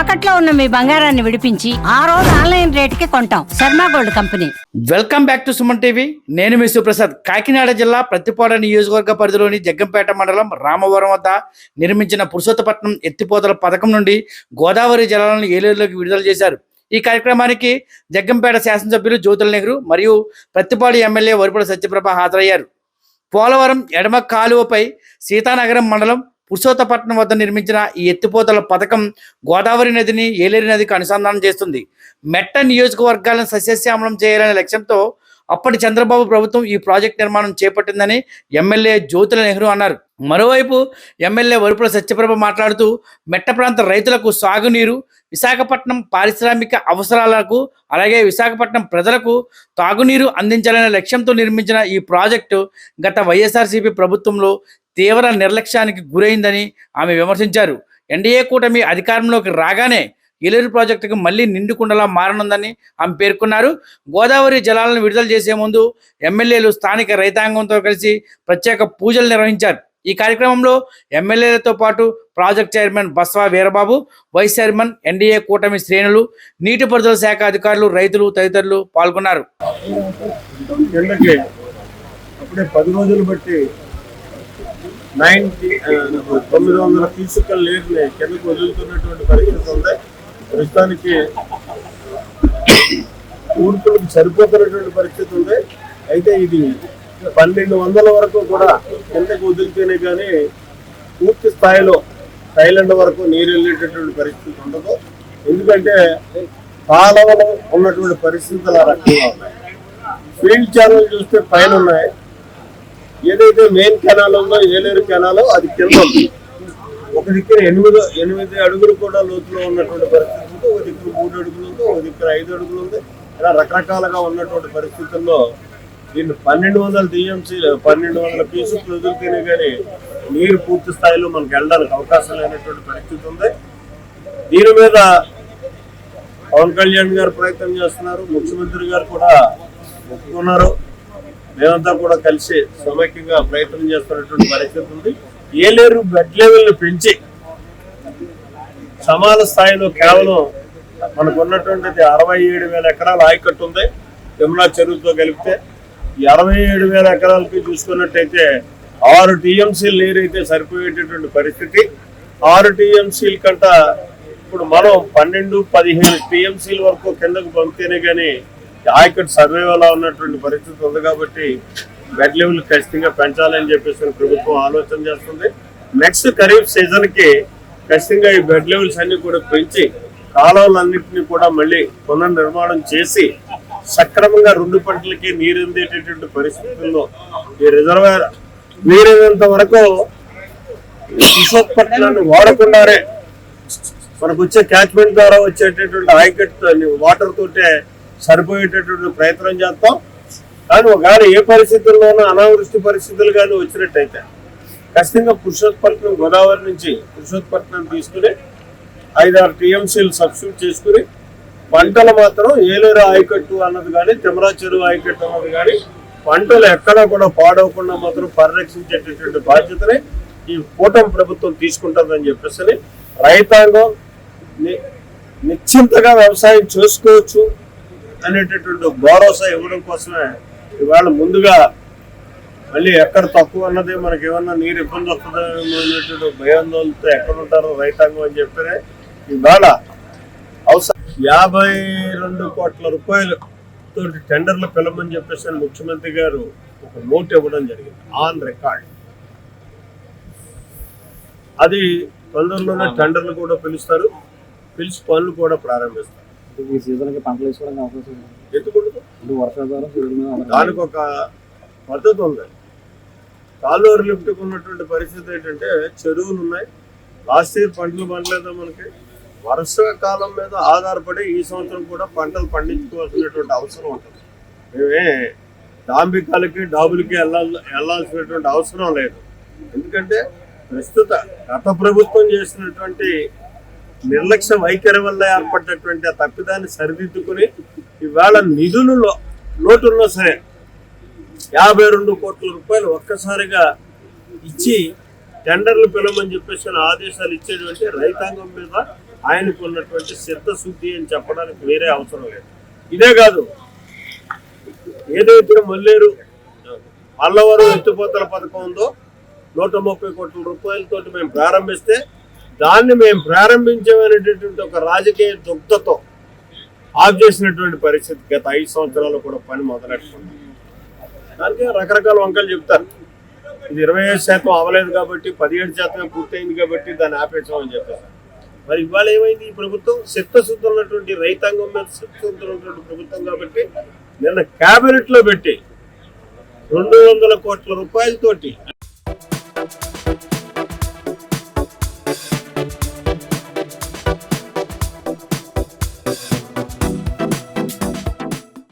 తాకట్లో ఉన్న మీ బంగారాన్ని విడిపించి ఆ రోజు ఆన్లైన్ రేటుకి కొంటాం. Sharma gold company. Welcome back to Suman TV. నేను మీ సుప్రసాద్. కాకినాడ జిల్లా ప్రతిపాడ నియోజకవర్గ పరిధిలోని జగ్గంపేట మండలం రామవరం వద్ద నిర్మించిన పురుషోత్తపట్నం ఎత్తిపోతల పథకం నుండి గోదావరి జలాలను ఏలూరులోకి విడుదల చేశారు. ఈ కార్యక్రమానికి జగ్గంపేట శాసనసభ్యులు జ్యోతుల నెహ్రూ మరియు ప్రతిపాడు ఎమ్మెల్యే వరుపుల సత్యప్రభ హాజరయ్యారు. పోలవరం ఎడమ కాలువపై సీతానగరం మండలం పురుషోత్తపట్నం వద్ద నిర్మించిన ఈ ఎత్తిపోతల పథకం గోదావరి నదిని ఏలేరు నదికి అనుసంధానం చేస్తుంది. మెట్ట నియోజకవర్గాలను సస్యశ్యామలం చేయాలనే లక్ష్యంతో అప్పటి చంద్రబాబు ప్రభుత్వం ఈ ప్రాజెక్ట్ నిర్మాణం చేపట్టిందని ఎమ్మెల్యే జ్యోతుల నెహ్రూ అన్నారు. మరోవైపు ఎమ్మెల్యే వరుపుల సత్యప్రభ మాట్లాడుతూ మెట్ట ప్రాంత రైతులకు సాగునీరు విశాఖపట్నం పారిశ్రామిక అవసరాలకు అలాగే విశాఖపట్నం ప్రజలకు తాగునీరు అందించాలనే లక్ష్యంతో నిర్మించిన ఈ ప్రాజెక్టు గత వైఎస్ఆర్సీపీ ప్రభుత్వంలో తీవ్ర నిర్లక్ష్యానికి గురైందని ఆమె విమర్శించారు. ఎన్డీఏ కూటమి అధికారంలోకి రాగానే ఏలేరు ప్రాజెక్టుకు మళ్ళీ నిండుకుండలా మారనుందని ఆమె పేర్కొన్నారు. గోదావరి జలాలను విడుదల చేసే ముందు ఎమ్మెల్యేలు స్థానిక రైతాంగంతో కలిసి ప్రత్యేక పూజలు నిర్వహించారు. ఈ కార్యక్రమంలో ఎమ్మెల్యేలతో పాటు project chairman Baswa Veerababu vice chairman NDA కూటమి శ్రేణులు నీటిపారుదల శాఖ అధికారులు రైతులు తదితరులు పాల్గొన్నారు. అప్పుడే పది రోజులు బట్టి నైన్టీ తొమ్మిది వందల కిందకు వదులుతున్నటువంటి పరిస్థితి ఉంది. ప్రస్తుతానికి ఊరుకులకు సరిపోతున్నటువంటి పరిస్థితి ఉంది. అయితే ఇది పన్నెండు వందల వరకు కూడా కిందకు వదిలితేనే కానీ పూర్తి స్థాయిలో థైలాండ్ వరకు నీరు వెళ్ళేటటువంటి పరిస్థితి ఉండదు. ఎందుకంటే కాలువలో ఉన్నటువంటి పరిస్థితులు ఆ రకంగా ఉన్నాయి. ఫీల్డ్ ఛానల్ చూస్తే పైన ఉన్నాయి. ఏదైతే మెయిన్ కెనాల్ ఉందో ఏలేరు కెనాలో అది కింద ఉంది. ఒక దగ్గర ఎనిమిది ఎనిమిది అడుగులు కూడా లోతులో ఉన్నటువంటి పరిస్థితి ఉంది. ఒక దగ్గర మూడు అడుగులు ఉంది ఒక దగ్గర ఐదు అడుగులు ఉంది. ఇలా రకరకాలుగా ఉన్నటువంటి పరిస్థితుల్లో దీన్ని పన్నెండు వందల టీఎంసీ పన్నెండు వందల పీసులు వదిలితేనే కానీ నీరు పూర్తి స్థాయిలో మనకు వెళ్ళడానికి అవకాశం లేనటువంటి పరిస్థితి ఉంది. దీని మీద పవన్ కళ్యాణ్ గారు ప్రయత్నం చేస్తున్నారు. ముఖ్యమంత్రి గారు కూడా ఒప్పుకున్నారు. మేమంతా కూడా కలిసి సమైక్యంగా ప్రయత్నం చేస్తున్నటువంటి పరిస్థితి ఉంది. ఏలేరు బెడ్ లెవెల్ని పెంచి సమాన స్థాయిలో కేవలం మనకు ఉన్నటువంటిది అరవై ఏడు వేల ఎకరాల ఆయకట్టు ఉంది. యమునా చెరువుతో కలిపితే అరవై ఏడు వేల ఎకరాలకి చూసుకున్నట్టయితే ఆరు టీఎంసీలు నీరు అయితే సరిపోయేటటువంటి పరిస్థితి. ఆరు టీఎంసీల కంట ఇప్పుడు మనం పన్నెండు పదిహేను టీఎంసీల వరకు కిందకు పంపితేనే కానీ ఆయకట్టు సర్వేలో ఉన్నటువంటి పరిస్థితి ఉంది కాబట్టి బెడ్ లెవెల్ ఖచ్చితంగా పెంచాలని చెప్పేసి ప్రభుత్వం ఆలోచన చేస్తుంది. నెక్స్ట్ ఖరీఫ్ సీజన్కి ఖచ్చితంగా ఈ బెడ్ లెవెల్స్ అన్ని కూడా పెంచి కాలువలన్నింటినీ కూడా మళ్ళీ పునర్నిర్మాణం చేసి సక్రమంగా రెండు పంటలకి నీరు అందేటటువంటి పరిస్థితుల్లో ఈ రిజర్వాయర్ వీరైనంత వరకు విశాఖపట్నాన్ని వాడకుండానే మనకు వచ్చే క్యాచ్మెంట్ ద్వారా వచ్చేటటువంటి ఆయకట్ వాటర్ తోటే సరిపోయేటటువంటి ప్రయత్నం చేస్తాం. కానీ ఒకవేళ ఏ పరిస్థితుల్లోనూ అనావృష్టి పరిస్థితులు కానీ వచ్చినట్టయితే ఖచ్చితంగా పురుషోత్పట్నం గోదావరి నుంచి పురుషోత్పట్నం తీసుకుని ఐదారు టీఎంసీలు సబ్స్టిట్యూట్ చేసుకుని పంటలు మాత్రం ఏలేరు ఆయకట్టు అన్నది కానీ తిమరా చెరువు ఆయకట్టు అన్నది కానీ పంటలు ఎక్కడా కూడా పాడవకుండా మాత్రం పరిరక్షించేటటువంటి బాధ్యతని ఈ కూటమి ప్రభుత్వం తీసుకుంటుందని చెప్పేసి రైతాంగం ని- నిశ్చింతగా వ్యవసాయం చేసుకోవచ్చు అనేటటువంటి భరోసా ఇవ్వడం కోసమే ఇవాళ ముందుగా మళ్ళీ ఎక్కడ తక్కువ అన్నది మనకి ఏమన్నా నీరు ఇబ్బంది వస్తుందేమో అనేటువంటి భయాందోళనతో ఎక్కడ ఉంటారో రైతాంగం అని చెప్పారే ఇవాళ అవసరం యాభై రెండు కోట్ల రూపాయలు తోటి టెండర్లు పిలవమని చెప్పేసి ముఖ్యమంత్రి గారు ఒక నోట్ ఇవ్వడం జరిగింది ఆన్ రికార్డ్. అది తొందరలోనే టెండర్లు కూడా పిలుస్తారు పిలిచి పనులు కూడా ప్రారంభిస్తారు. ఈ సీజన్కి పంటలు వేసుకోవడానికి అవకాశం వర్షాధారం ఆధారపడి. దానికి ఒక పద్ధతి ఉంది. కాలువరి లిఫ్ట్కి ఉన్నటువంటి పరిస్థితి ఏంటంటే చెరువులు ఉన్నాయి లాస్ట్ ఇయర్ పంటలు పండలేదా మనకి? వర్షాకాలం మీద ఆధారపడి ఈ సంవత్సరం కూడా పంటలు పండించుకోవాల్సినటువంటి అవసరం ఉంటుంది. మేమే డాంబికాలకి డాబులకి వెళ్ళాలి వెళ్ళాల్సినటువంటి అవసరం లేదు. ఎందుకంటే ప్రస్తుత గత ప్రభుత్వం చేసినటువంటి నిర్లక్ష్య వైఖరి వల్ల ఏర్పడినటువంటి ఆ తప్పిదాన్ని సరిదిద్దుకుని ఇవాళ నిధులు లోటుల్లో సరే యాభై రెండు కోట్ల రూపాయలు ఒక్కసారిగా ఇచ్చి టెండర్లు పిలవమని చెప్పేసి ఆదేశాలు ఇచ్చేటువంటి రైతాంగం మీద ఆయనకు ఉన్నటువంటి చిత్తశుద్ధి అని చెప్పడానికి వేరే అవసరం లేదు. ఇదే కాదు ఏదైతే మల్లేరు పల్లవరం ఎత్తిపోతల పథకం ఉందో నూట ముప్పై కోట్ల రూపాయలతోటి మేము ప్రారంభిస్తే దాన్ని మేము ప్రారంభించమనేటటువంటి ఒక రాజకీయ దుగ్ధతో ఆఫ్ చేసినటువంటి పరిస్థితి గత ఐదు సంవత్సరాలు కూడా పని మొదలెట్టుకున్నాం దానికి రకరకాల వంకలు చెప్తారు ఇది ఇరవై శాతం అవ్వలేదు కాబట్టి పదిహేడు శాతమే పూర్తయింది కాబట్టి దాన్ని ఆపేసామని చెప్పారు మరి ఇవాళ ఏమైంది? ఈ ప్రభుత్వం చిత్తశుద్ధి ఉన్నటువంటి రైతాంగం మీద చిత్తశుద్ధి ఉన్నటువంటి ప్రభుత్వం కాబట్టి నిన్న క్యాబినెట్లో పెట్టి రెండు వందల కోట్ల రూపాయలతోటి